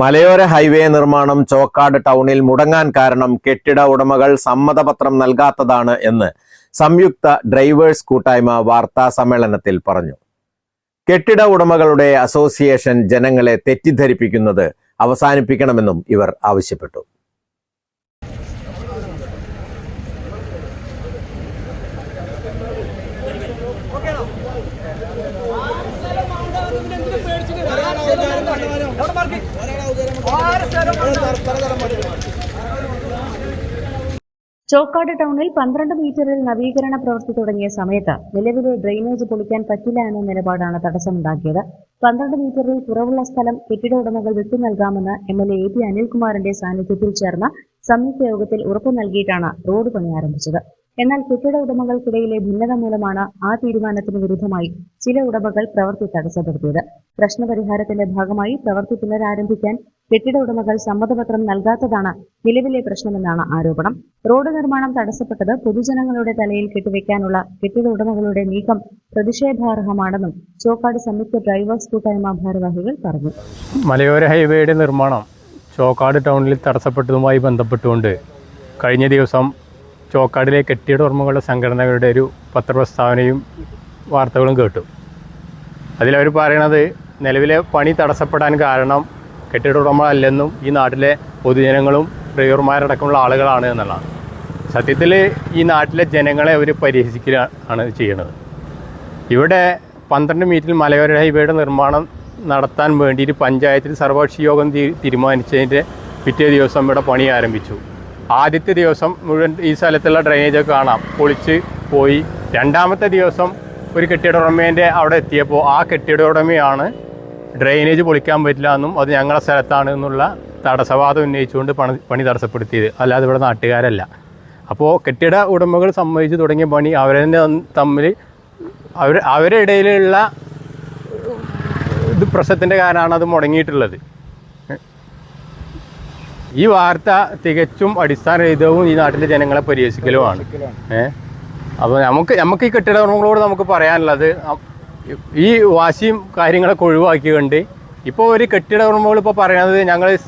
മലയോര ഹൈവേ നിർമ്മാണം ചോക്കാട് ടൗണിൽ മുടങ്ങാൻ കാരണം കെട്ടിട ഉടമകൾ സമ്മതപത്രം നൽകാത്തതാണ് എന്ന് സംയുക്ത ഡ്രൈവേഴ്സ് കൂട്ടായ്മ വാർത്താ സമ്മേളനത്തിൽ പറഞ്ഞു. കെട്ടിട ഉടമകളുടെ അസോസിയേഷൻ ജനങ്ങളെ തെറ്റിദ്ധരിപ്പിക്കുന്നത് അവസാനിപ്പിക്കണമെന്നും ഇവർ ആവശ്യപ്പെട്ടു. ചോക്കാട് ടൗണിൽ പന്ത്രണ്ട് മീറ്ററിൽ നവീകരണ പ്രവൃത്തി തുടങ്ങിയ സമയത്ത് നിലവിലെ ഡ്രെയിനേജ് പൊളിക്കാൻ പറ്റില്ല എന്ന നിലപാടാണ് തടസ്സമുണ്ടാക്കിയത്. പന്ത്രണ്ട് മീറ്ററിൽ കുറവുള്ള സ്ഥലം കെട്ടിട ഉടമകൾ വിട്ടു നൽകാമെന്ന് എം എൽ എ പി അനിൽകുമാറിന്റെ സാന്നിധ്യത്തിൽ ചേർന്ന സംയുക്ത യോഗത്തിൽ ഉറപ്പു നൽകിയിട്ടാണ് റോഡ് പണി ആരംഭിച്ചത്. എന്നാൽ കെട്ടിട ഉടമകൾക്കിടയിലെ ഭിന്നത മൂലമാണ് ആ തീരുമാനത്തിന് വിരുദ്ധമായി ചില ഉടമകൾ പ്രവൃത്തി തടസ്സപ്പെടുത്തിയത്. പ്രശ്നപരിഹാരത്തിന്റെ ഭാഗമായി പ്രവൃത്തി പുനരാരംഭിക്കാൻ കെട്ടിട ഉടമകൾ സമ്മതപത്രം നൽകാത്തതാണ് നിലവിലെ പ്രശ്നമെന്നാണ് ആരോപണം. റോഡ് നിർമ്മാണം തടസ്സപ്പെട്ടത് പൊതുജനങ്ങളുടെ തലയിൽ കെട്ടിവെക്കാനുള്ള കെട്ടിട ഉടമകളുടെ നീക്കം പ്രതിഷേധാർഹമാണെന്നും ചോക്കാട് സംയുക്ത ഡ്രൈവേഴ്സ് കൂട്ടായ്മ ഭാരവാഹികൾ പറഞ്ഞു. മലയോര ഹൈവേയുടെ നിർമ്മാണം ചോക്കാട് ടൗണിൽ തടസ്സപ്പെട്ടതുമായി ബന്ധപ്പെട്ടുകൊണ്ട് കഴിഞ്ഞ ദിവസം ചോക്കാടിലെ കെട്ടിട ഉടമകളുടെ സംഘടനകളുടെ ഒരു പത്രപ്രസ്താവനയും വാർത്തകളും കേട്ടു. അതിലവർ പറയണത് നിലവിലെ പണി തടസ്സപ്പെടാൻ കാരണം കെട്ടിട ഉടമകളല്ലെന്നും ഈ നാട്ടിലെ പൊതുജനങ്ങളും ഡ്രൈവർമാരടക്കമുള്ള ആളുകളാണ് എന്നുള്ളതാണ്. സത്യത്തിൽ ഈ നാട്ടിലെ ജനങ്ങളെ അവർ പരിഹസിക്കുകയാണ് ചെയ്യുന്നത് ഇവിടെ പന്ത്രണ്ട് മീറ്റിൽ മലയോര ഹൈവേയുടെ നിർമ്മാണം നടത്താൻ വേണ്ടിയിട്ട് പഞ്ചായത്തിൽ സർവകക്ഷി യോഗം തീരുമാനിച്ചതിന്റെ പിറ്റേ ദിവസം ഇവിടെ പണി ആരംഭിച്ചു. ആദ്യത്തെ ദിവസം മുഴുവൻ ഈ സ്ഥലത്തുള്ള ഡ്രെയിനേജൊക്കെ കാണാം. പൊളിച്ച് പോയി. രണ്ടാമത്തെ ദിവസം ഒരു കെട്ടിട ഉടമേന്റെ അവിടെ എത്തിയപ്പോൾ ആ കെട്ടിട ഉടമയാണ് ഡ്രെയിനേജ് പൊളിക്കാൻ പറ്റില്ല എന്നും അത് ഞങ്ങളുടെ സ്ഥലത്താണ് എന്നുള്ള തടസ്സവാദം ഉന്നയിച്ചുകൊണ്ട് പണി പണി തടസ്സപ്പെടുത്തിയത്. അല്ലാതെ ഇവിടെ നാട്ടുകാരല്ല. അപ്പോൾ കെട്ടിട ഉടമകൾ സംബന്ധിച്ച് തുടങ്ങിയ പണി അവരെ തന്നെ തമ്മിൽ അവർ അവരുടെ ഇടയിലുള്ള ഇത് പ്രശ്നത്തിന്റെ കാരണമാണ് അത് മുടങ്ങിയിട്ടുള്ളത്. ഈ വാർത്ത തികച്ചും അടിസ്ഥാനരഹിതവും ഈ നാട്ടിലെ ജനങ്ങളെ പരിഹസിക്കലുമാണ് ഏഹ് അപ്പോൾ നമുക്ക് നമുക്ക് ഈ കെട്ടിട ഉടമകളോട് നമുക്ക് പറയാനുള്ളത് ഈ വാശിയും കാര്യങ്ങളൊക്കെ ഒഴിവാക്കിക്കൊണ്ട് ഇപ്പോൾ ഒരു കെട്ടിട ഉടമകൾ ഇപ്പോൾ പറയുന്നത് ഞങ്ങൾ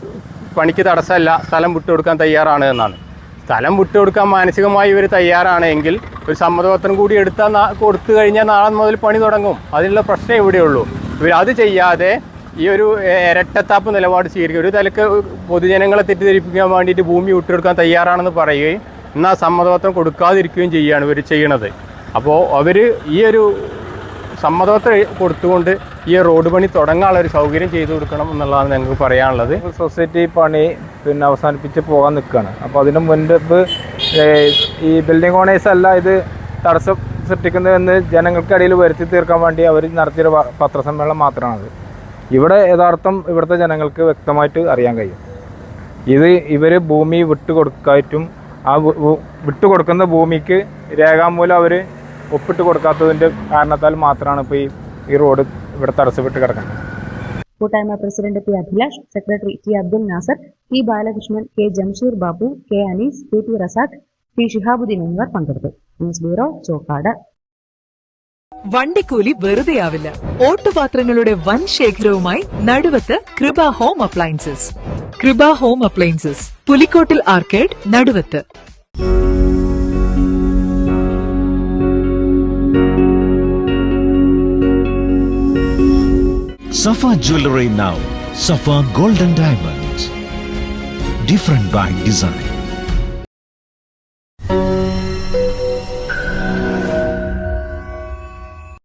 പണിക്ക് തടസ്സമല്ല സ്ഥലം വിട്ടുകൊടുക്കാൻ തയ്യാറാണ് എന്നാണ്. സ്ഥലം വിട്ടുകൊടുക്കാൻ മാനസികമായി ഇവർ തയ്യാറാണെങ്കിൽ ഒരു സമ്മതപത്രം കൂടി എടുത്താൽ കൊടുത്തു കഴിഞ്ഞാൽ നാളെ മുതൽ പണി തുടങ്ങും. അതിനുള്ള പ്രശ്നം ഇവിടെയുള്ളൂ. ഇവർ അത് ചെയ്യാതെ ഈ ഒരു ഇരട്ടത്താപ്പ് നിലപാട് സ്വീകരിക്കുക ഒരു തലക്ക് പൊതുജനങ്ങളെ തെറ്റിദ്ധരിപ്പിക്കാൻ വേണ്ടിയിട്ട് ഭൂമി വിട്ടുകൊടുക്കാൻ തയ്യാറാണെന്ന് പറയുകയും എന്നാൽ സമ്മതപത്രം കൊടുക്കാതിരിക്കുകയും ചെയ്യുകയാണ് ഇവർ ചെയ്യണത്. അപ്പോൾ അവർ ഈ ഒരു സമ്മതപത്രം കൊടുത്തുകൊണ്ട് ഈ റോഡ് പണി തുടങ്ങാനുള്ള ഒരു സൗകര്യം ചെയ്തു കൊടുക്കണം എന്നുള്ളതാണ് ഞങ്ങൾക്ക് പറയാനുള്ളത്. സൊസൈറ്റി പണി പിന്നെ അവസാനിപ്പിച്ച് പോകാൻ നിൽക്കുകയാണ്. അപ്പോൾ അതിന് മുൻപ് ഈ ബിൽഡിംഗ് ഓണേഴ്സ് അല്ല ഇത് തടസ്സം സൃഷ്ടിക്കുന്നതെന്ന് ജനങ്ങൾക്കിടയിൽ വരുത്തി തീർക്കാൻ വേണ്ടി അവർ നടത്തിയൊരു പത്രസമ്മേളനം മാത്രമാണത്. ഇവിടെ യഥാർത്ഥം ഇവിടുത്തെ ജനങ്ങൾക്ക് വ്യക്തമായിട്ട് അറിയാൻ കഴിയും. ഇത് ഇവർ ഭൂമി വിട്ടുകൊടുക്കായിട്ടും ആ വിട്ടുകൊടുക്കുന്ന ഭൂമിക്ക് രേഖാമൂലം അവർ ഒപ്പിട്ട് കൊടുക്കാത്തതിന്റെ കാരണത്താൽ മാത്രമാണ് ഇപ്പോൾ ഈ ഈ റോഡ് ഇവിടെ തടസ്സപ്പെട്ട് കിടക്കുന്നത്. കൂട്ടായ്മ president P Abhilash secretary T Abdul Nasar P Balakrishnan K Jamsheer Babu K Anees P T Razak P Shihabuddeen എന്നിവർ പങ്കെടുത്തു. News bureau Chokkad. വണ്ടിക്കൂലി വെറുതെയാവില്ല. ഓട്ടുപാത്രങ്ങളുടെ വൻ ശേഖരവുമായി Naduvath Kripa home appliances. Kripa home appliances. Pulikkottil arcade Naduvath. Safa jewellery now Safa golden diamond. Different by design.